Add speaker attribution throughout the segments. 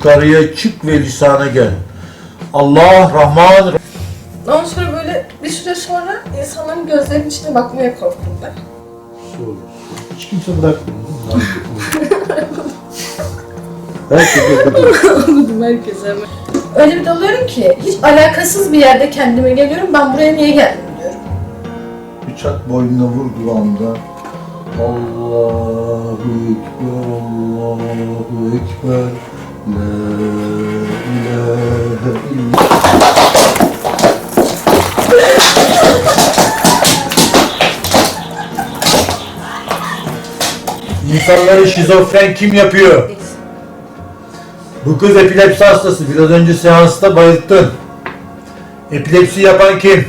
Speaker 1: Yukarıya çık ve lisana gel. Allah Rahman
Speaker 2: Ondan sonra böyle bir süre sonra insanların gözlerinin içine bakmaya
Speaker 1: olur. Hiç kimse bırakmıyor. Herkes okudu.
Speaker 2: Anladım herkese. Öyle bir dalıyorum ki hiç alakasız bir yerde kendime geliyorum. Ben buraya niye geldim diyorum.
Speaker 1: Bıçak boynuna vurduğu anda Allahu Ekber, Allahu Ekber İnsanları şizofren kim yapıyor? Bu kız epilepsi hastası. Biraz önce seansta bayılttın. Epilepsi yapan kim?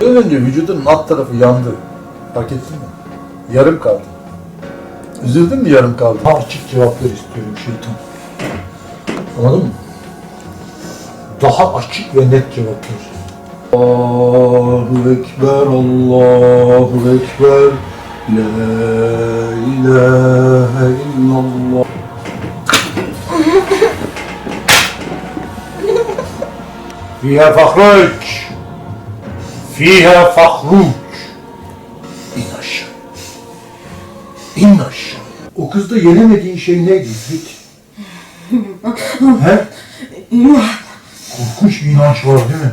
Speaker 1: Biraz önce vücudun alt tarafı yandı. Fark ettin mi? Yarım kaldı. Üzüldün mü yarım kaldı? Açık cevaplar istiyorum şeytan. Anladın mı? Daha açık ve net cevaplar. Allahu Ekber, Allahu Ekber, La ilahe illallah. Fiha fahruc. Fiha fahruc. İn aşağı. İn aşağı. O kızda yenemediğin şey neydi Git. He? Korkunç bir inanç var değil mi?